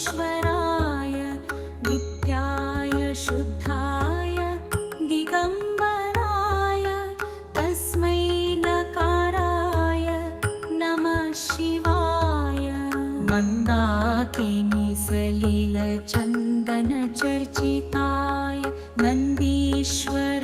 परमेश्वराय नित्याय शुद्धाय दिगम्बराय तस्मै नकाराय नमः शिवाय। मन्दाकिनिसलीलचन्दनचर्चिताय नन्दीश्वर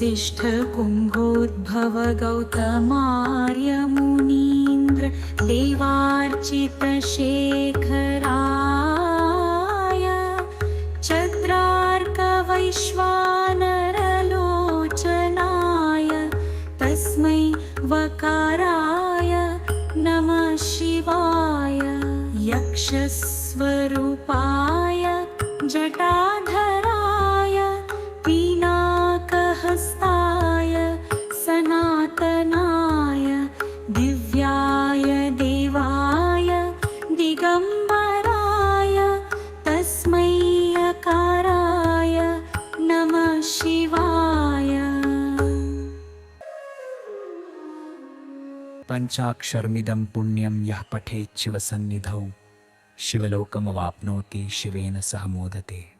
वसिष्ठकुम्भोद्भव गौतमार्यमुनीन्द्र देवार्चितशेखराय चद्रार्कवैश्वानरलोचनाय तस्मै वकाराय नमः शिवाय यक्षस्वरूपाय पञ्चाक्षरमिदं पुण्यं यः पठेत् शिवसन्निधौ। शिवलोकमवाप्नोति शिवेन सह मोदते।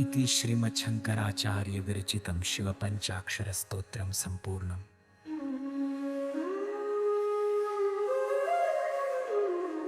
इति श्रीमच्छङ्कराचार्यविरचितं शिवपञ्चाक्षरस्तोत्रं सम्पूर्णम्।